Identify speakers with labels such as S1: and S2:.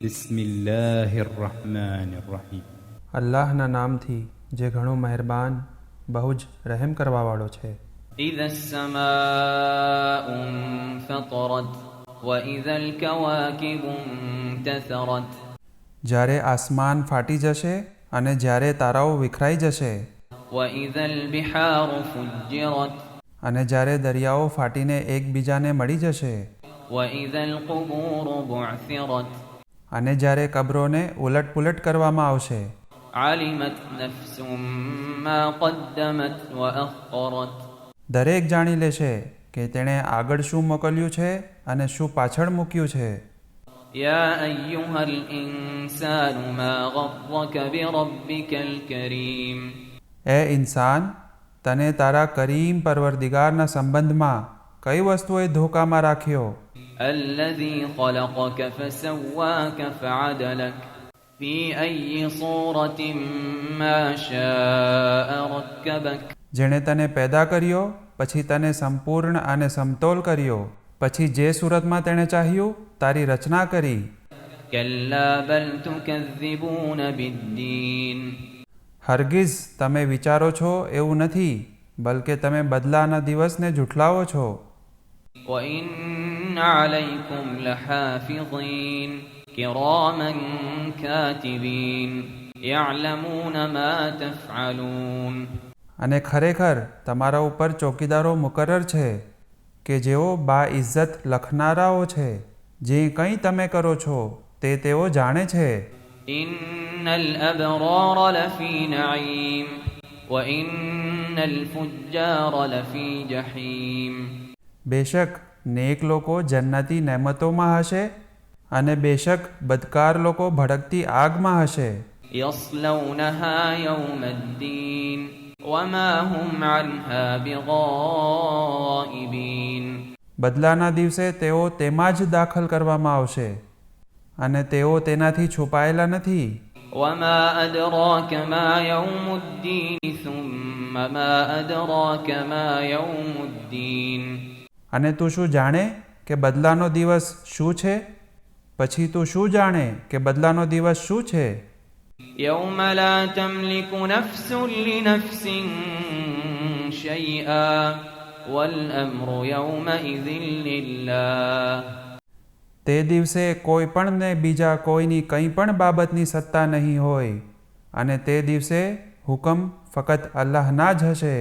S1: بسم الله الرحمن الرحيم
S2: અલ્લાહના નામથી જે ઘણો મહેરબાન બહુ જ રહેમ કરવાવાળો છે
S3: إذا السماء انفطرت وإذا الكواكب انتثرت
S2: જ્યારે આસમાન ફાટી જશે અને જ્યારે તારાઓ વિખરાઈ જશે
S3: وإذا البحار فجرت
S2: અને જ્યારે દરિયાઓ ફાટીને એકબીજાને મળી જશે
S3: وإذا القبور بعثرت
S2: અને જ્યારે કબરોને ઉલટપુલટ કરવામાં આવશે. દરેક જાણી લેશે કે તેણે આગળ શું મોકલ્યું છે અને શું પાછળ મૂક્યું છે. એ ઇન્સાન તને તારા કરીમ પરવરદિગારના સંબંધમાં કઈ વસ્તુએ ધોકામાં રાખ્યો
S3: الذي خلقك فسواك فعدلك في أي صورة ما شاء ركبك
S2: જેણે તને પેદા કર્યો પછી તને સંપૂર્ણ અને સમતોલ કર્યો પછી જે સુરતમાં તેણે ચાહ્યું તારી રચના કરી
S3: كلا بل تكذبون بالدين
S2: હરગીઝ તમે વિચારો છો એવું નથી બલકે તમે બદલાના દિવસને જૂઠલાવો છો
S3: وإن عليكم لحافظين كراما كاتبين يعلمون ما تفعلون
S2: અને ખરેખર તમારા ઉપર ચોકીદારો મુકરર છે કે જેઓ બા ઇજ્જત લખનારાઓ છે જે કંઈ તમે કરો છો તે તેઓ જાણે છે
S3: إن الأبرار لفي نعيم وإن الفجار لفي جحيم
S2: બેશક નેક લોકો જન્નતી નેમતોમાં હશે અને બેશક બદકાર લોકો ભડકતી આગમાં હશે
S3: يصلونها يوم الدين وما هم عنها بغائبين
S2: બદલાના દિવસે તેઓ તેમાં જ દાખલ કરવામાં આવશે અને તેઓ તેનાથી છુપાયેલા નથી
S3: وما أدراك ما يوم الدين ثم ما أدراك ما يوم الدين
S2: અને તું શું જાણે કે બદલાનો દિવસ શું છે પછી તું શું જાણે કે બદલાનો દિવસ શું છે
S3: يوم لا تملك نفس لنفس شيئا والأمر يومئذ لله
S2: તે દિવસે કોઈ પણને બીજા કોઈની કંઈ પણ બાબતની સત્તા નહીં હોય અને તે દિવસે હુકમ ફકત અલ્લાહના જ હશે